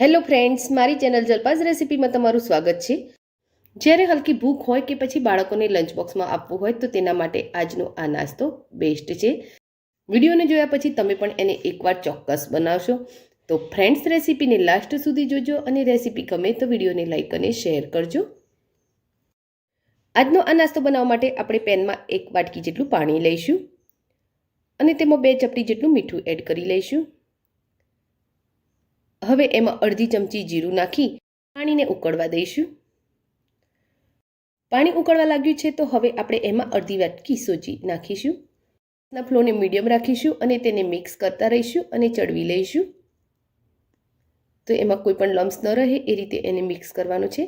Hello friends મારી channel જલપાસ રેસિપીમાં તમારું સ્વાગત છે. જ્યારે હલકી ભૂખ હોય કે પછી બાળકોને લંચ બોક્સમાં આપવું હોય તો તેના માટે આજનો આ નાસ્તો બેસ્ટ છે. વિડીયોને જોયા પછી તમે પણ એને એકવાર ચોક્કસ બનાવશો. તો ફ્રેન્ડ્સ રેસીપીને લાસ્ટ સુધી જોજો અને રેસીપી ગમે તો વિડીયોને લાઇક અને શેર કરજો. આજનો આ નાસ્તો બનાવવા માટે આપણે પેનમાં એક વાટકી જેટલું પાણી લઈશું. અને તેમાં બે ચપટી જેટલું મીઠું એડ કરી લઈશું. હવે એમાં અડધી ચમચી જીરું નાખી પાણીને ઉકળવા દઈશું. પાણી ઉકળવા લાગ્યું છે તો હવે આપણે એમાં અડધી વાટકી સોજી નાખીશું. ના ફ્લોને મીડિયમ રાખીશું અને તેને મિક્સ કરતા રહીશું અને ચડવી લઈશું. તો એમાં કોઈ પણ લમ્સ ન રહે એ રીતે એને મિક્સ કરવાનું છે.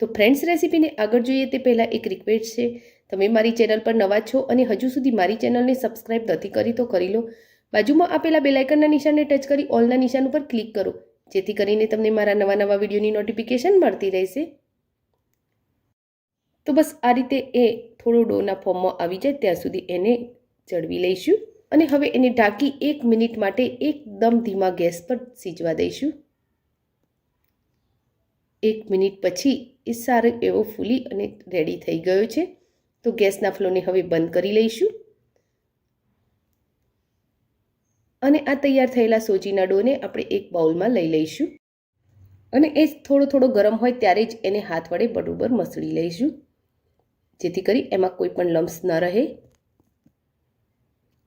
તો ફ્રેન્ડ્સ, રેસીપીને આગળ જોઈએ તે પહેલાં એક રિક્વેસ્ટ છે. તમે મારી ચેનલ પર નવા છો અને હજુ સુધી મારી ચેનલને સબસ્ક્રાઇબ નથી કરી તો કરી લો. બાજુમાં આપેલા બેલાઇકનના નિશાનને ટચ કરી ઓલના નિશાન ઉપર ક્લિક કરો. જેથી કરીને તમને મારા નવા નવા વિડીયોની નોટિફિકેશન મળતી રહેશે. તો બસ આ રીતે એ થોડો ડોના ફોર્મમાં આવી જાય ત્યાં સુધી એને ચડવી લઈશું અને હવે એને ઢાંકી એક મિનિટ માટે એકદમ ધીમા ગેસ પર સીજવા દઈશું. એક મિનિટ પછી એ સારો એવો ફૂલી અને રેડી થઈ ગયો છે. તો ગેસના ફ્લોને હવે બંધ કરી લઈશું. અને આ તૈયાર થયેલા સોજીના ડોને આપણે એક બાઉલમાં લઈ લઈશું. અને એ થોડો થોડો ગરમ હોય ત્યારે જ એને હાથ વડે બરોબર મસળી લઈશું. જેથી કરી એમાં કોઈ પણ લમ્સ ન રહે.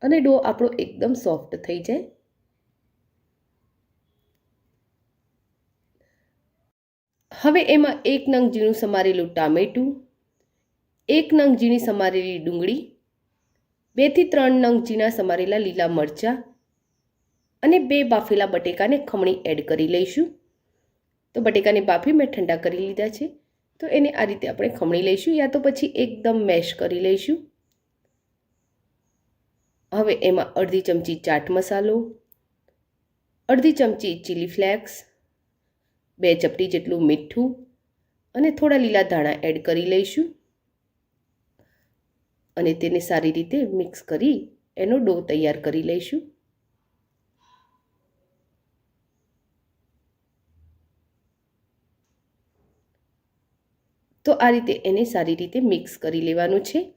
અને ડો આપણો એકદમ સોફ્ટ થઈ જાય. હવે એમાં એક નંગ ઝીણું સમારેલું ટામેટું, એક નંગ ઝીણી સમારેલી ડુંગળી બેથી ત્રણ નંગ ઝીણા સમારેલા લીલા મરચાં અને બે બાફેલા બટેકાને ખમણી એડ કરી લઈશું. તો બટેકાને બાફી મેં ઠંડા કરી લીધા છે. તો એને આ રીતે આપણે ખમણી લઈશું યા તો પછી એકદમ મેશ કરી લઈશું. હવે એમાં અડધી ચમચી ચાટ મસાલો, અડધી ચમચી ચીલી ફ્લેક્સ, બે ચપટી જેટલું મીઠું અને થોડા લીલા ધાણા એડ કરી લઈશું. અને તેને સારી રીતે મિક્સ કરી એનો ડો તૈયાર કરી લઈશું. તો આ રીતે એને સારી રીતે મિક્સ કરી લેવાનું છે.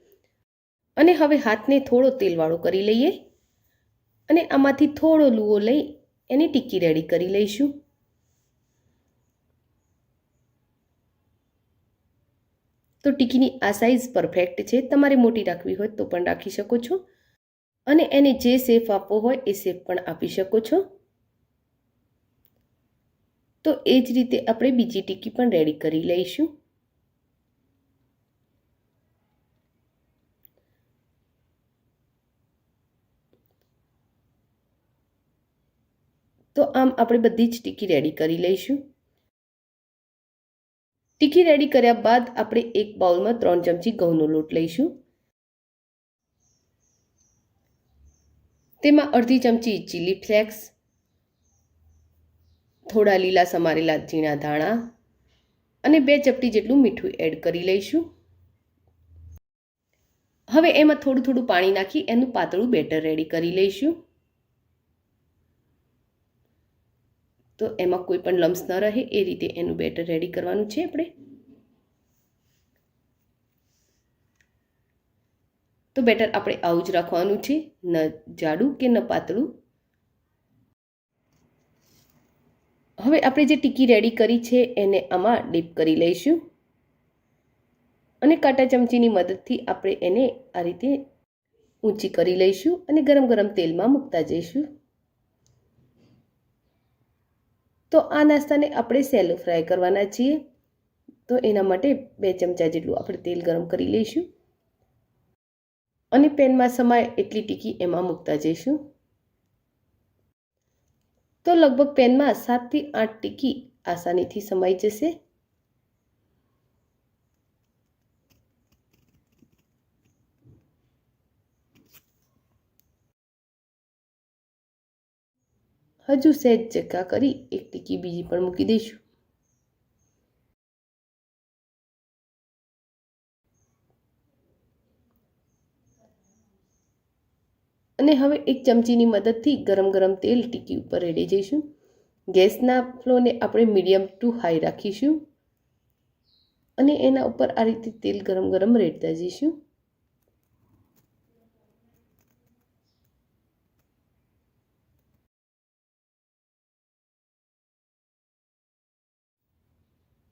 અને હવે હાથને થોડો તેલવાળો કરી લઈએ. અને આમાંથી થોડો લૂવો લઈ એની ટીકી રેડી કરી લઈશું. તો ટીકીની આ સાઇઝ પરફેક્ટ છે. તમારે મોટી રાખવી હોય તો પણ રાખી શકો છો. અને એને જે શેફ આપવો હોય એ શેફ પણ આપી શકો છો. તો એ જ રીતે આપણે બીજી ટીકી પણ રેડી કરી લઈશું. તો આમ આપણે બધી જ ટીકી રેડી કરી લઈશું. ટીકી રેડી કર્યા બાદ આપણે એક બાઉલમાં ત્રણ ચમચી ઘઉંનો લોટ લઈશું. તેમાં અડધી ચમચી ચીલી ફ્લેક્સ થોડા લીલા સમારેલા ઝીણા ધાણા અને બે ચપટી જેટલું મીઠું એડ કરી લઈશું. હવે એમાં થોડું થોડું પાણી નાખી એનું પાતળું બેટર રેડી કરી લઈશું. તો એમાં કોઈ પણ લમ્સ ન રહે, એ રીતે એનું બેટર રેડી કરવાનું છે આપણે. તો બેટર આપણે આવું જ રાખવાનું છે, ન જાડું કે ન પાતળું. હવે આપણે જે ટીકી રેડી કરી છે, એને આમાં ડીપ કરી લઈશું. અને કાંટા ચમચીની મદદથી આપણે એને આ રીતે ઊંચી કરી લઈશું અને ગરમ ગરમ તેલમાં મૂકતા જઈશું. તો આ નાસ્તાને આપણે સેલો ફ્રાય કરવાના છીએ. તો એના માટે બે ચમચા જેટલું આપણે તેલ ગરમ કરી લઈશું. અને પેનમાં સમાય એટલી ટીકી એમાં મૂકતા જઈશું. તો લગભગ પેનમાં સાતથી આઠ ટીકી આસાનીથી સમાઈ જશે. હજુ સહેજ ચક્કા કરી એક ટીકી બીજી પણ મૂકી દઈશું. અને હવે એક ચમચીની મદદથી ગરમ ગરમ તેલ ટીકી ઉપર રેડી જઈશું. ગેસના ફ્લોને આપણે મીડિયમ ટુ હાઈ રાખીશું. અને એના ઉપર આ રીતે તેલ ગરમ ગરમ રેડતા જઈશું.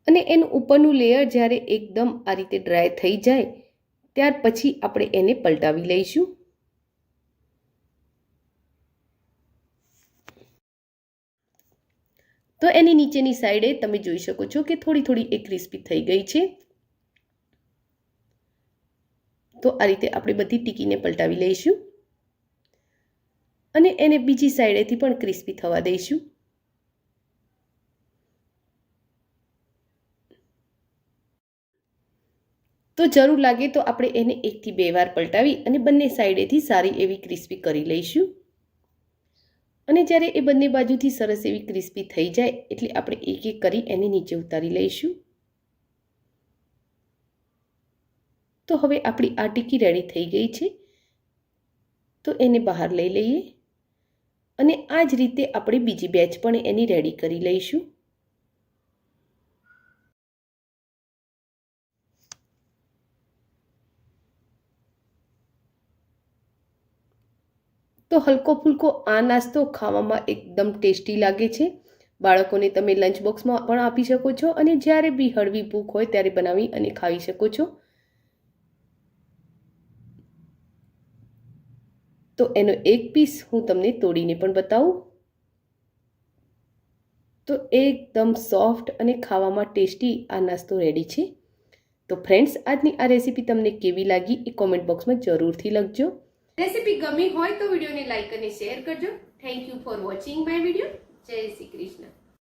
અને એનું ઉપરનું લેયર જ્યારે એકદમ આ રીતે ડ્રાય થઈ જાય, ત્યાર પછી આપણે એને પલટાવી લઈશું. તો એની નીચેની સાઈડે તમે જોઈ શકો છો કે થોડી થોડી એ ક્રિસ્પી થઈ ગઈ છે. તો આ રીતે આપણે બધી ટીકીને પલટાવી લઈશું. અને એને બીજી સાઈડેથી પણ ક્રિસ્પી થવા દઈશું. તો જરૂર લાગે તો આપણે એને એકથી બે વાર પલટાવી અને બંને સાઈડેથી સારી એવી ક્રિસ્પી કરી લઈશું. અને જ્યારે એ બંને બાજુથી સરસ એવી ક્રિસ્પી થઈ જાય એટલે આપણે એક એક કરી એને નીચે ઉતારી લઈશું. તો હવે આપણી આ ટીકી રેડી થઈ ગઈ છે. તો એને બહાર લઈ લઈએ. અને આ જ રીતે આપણે બીજી બેચ પણ એની રેડી કરી લઈશું. તો હલકો ફૂલકો આ નાસ્તો ખાવામાં એકદમ ટેસ્ટી લાગે છે. બાળકોને તમે લંચ બોક્સમાં પણ આપી શકો છો અને જ્યારે બી હળવી ભૂખ હોય ત્યારે બનાવી અને ખાઈ શકો છો. તો એનો એક પીસ હું તમને તોડીને પણ બતાવું. તો એકદમ સોફ્ટ અને ખાવામાં ટેસ્ટી આ નાસ્તો રેડી છે. તો ફ્રેન્ડ્સ, આજની આ રેસીપી તમને કેવી લાગી એ કોમેન્ટ બોક્સમાં જરૂરથી લખજો. રેસીપી ગમી હોય તો વિડીયોને લાઇક અને શેર કરજો. Thank you for watching my video જય શ્રી કૃષ્ણ.